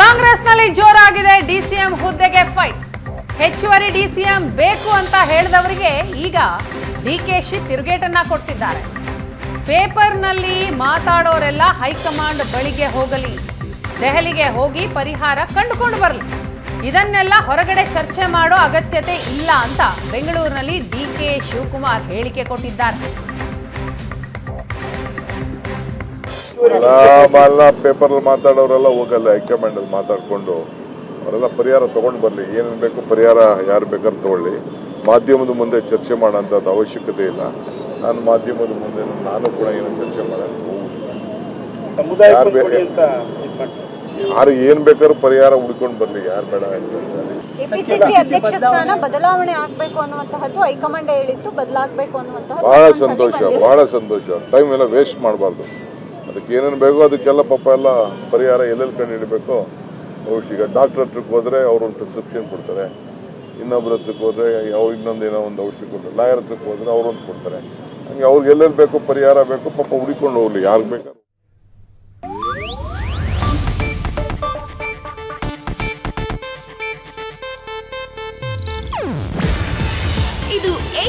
ಕಾಂಗ್ರೆಸ್ನಲ್ಲಿ ಜೋರಾಗಿದೆ ಡಿಸಿಎಂ ಹುದ್ದೆಗೆ ಫೈಟ್. ಹೆಚ್ಚುವರಿ ಡಿಸಿಎಂ ಬೇಕು ಅಂತ ಹೇಳಿದವರಿಗೆ ಈಗ ಡಿಕೆಶಿ ತಿರುಗೇಟನ್ನ ಕೊಡ್ತಿದ್ದಾರೆ. ಪೇಪರ್ನಲ್ಲಿ ಮಾತಾಡೋರೆಲ್ಲ ಹೈಕಮಾಂಡ್ ಬಳಿಗೆ ಹೋಗಲಿ, ದೆಹಲಿಗೆ ಹೋಗಿ ಪರಿಹಾರ ಕಂಡುಕೊಂಡು ಬರಲಿ. ಇದನ್ನೆಲ್ಲ ಹೊರಗಡೆ ಚರ್ಚೆ ಮಾಡೋ ಅಗತ್ಯತೆ ಇಲ್ಲ ಅಂತ ಬೆಂಗಳೂರಿನಲ್ಲಿ ಡಿ ಕೆ ಶಿವಕುಮಾರ್ ಹೇಳಿಕೆ ಕೊಟ್ಟಿದ್ದಾರೆ. ಎಲ್ಲ ಪೇಪರ್ ಮಾತಾಡೋರೆಲ್ಲ ಹೋಗಲ್ಲ ಹೈಕಮಾಂಡ್ ಅಲ್ಲಿ ಮಾತಾಡ್ಕೊಂಡು. ಅವರೆಲ್ಲ ಪರಿಹಾರ ತಗೊಂಡು ಬರಲಿ. ಏನೇನು ಬೇಕು ಪರಿಹಾರ ಯಾರು ಬೇಕಾದ್ರೂ ತಗೊಳ್ಳಿ. ಮಾಧ್ಯಮದ ಮುಂದೆ ಚರ್ಚೆ ಮಾಡೋಂಥದ್ದು ಅವಶ್ಯಕತೆ ಇಲ್ಲ. ನಾನು ಮಾಧ್ಯಮದ ಮುಂದೆ ನಾನು ಕೂಡ ಏನು ಚರ್ಚೆ ಮಾಡೋದು ಸಮುದಾಯ ಯಾರ್ ಅಂತ ಯಾರು ಏನ್ ಬೇಕಾದ್ರೂ ಪರಿಹಾರ ಹುಡ್ಕೊಂಡು ಬರಲಿ. ಯಾರು ಬೇಡ ಅಂತ ಎಪಿಸಿಸಿ ಅಧ್ಯಕ್ಷ ಸ್ಥಾನ ಬದಲಾವಣೆ ಆಗ್ಬೇಕು ಅನ್ನುವಂತಹದ್ದು ಹೈಕಮಾಂಡ್ ಹೇಳಿತ್ತು ಬದಲಾಗಬೇಕು ಅನ್ನುವಂತಹ ಬಹಳ ಸಂತೋಷ. ಬಹಳ ಸಂತೋಷ. ಟೈಮ್ ಎಲ್ಲ ವೇಸ್ಟ್ ಮಾಡಬಾರ್ದು. ಅದಕ್ಕೆ ಏನೇನು ಬೇಕೋ ಅದಕ್ಕೆಲ್ಲ ಪಾಪ ಎಲ್ಲ ಪರಿಹಾರ ಎಲ್ಲೆಲ್ಲಿ ಕಂಡು ಹಿಡಬೇಕೋ? ಬಹುಶಃ ಈಗ ಡಾಕ್ಟರ್ ಹತ್ರಕ್ಕೆ ಹೋದರೆ ಅವರು ಒಂದು ಪ್ರಿಸ್ಕ್ರಿಪ್ಷನ್ ಕೊಡ್ತಾರೆ. ಇನ್ನೊಬ್ಬರ ಹತ್ರಕ್ಕೆ ಹೋದರೆ ಅವ್ರು ಇನ್ನೊಂದು ಏನೋ ಒಂದು ಔಷಧಿ ಕೊಡ್ತಾರೆ. ಲಾಯರ್ ಹತ್ರಕ್ಕೆ ಹೋದರೆ ಅವ್ರೊಂದು ಕೊಡ್ತಾರೆ. ಹಂಗೆ ಅವ್ರಿಗೆ ಎಲ್ಲೆಲ್ಲಿ ಬೇಕೋ ಪರಿಹಾರ ಬೇಕೋ, ಪಾಪ ಹುಡುಕೊಂಡು ಹೋಗ್ಲಿ. ಯಾರಿಗೆ ಬೇಕಾದ್ರೂ.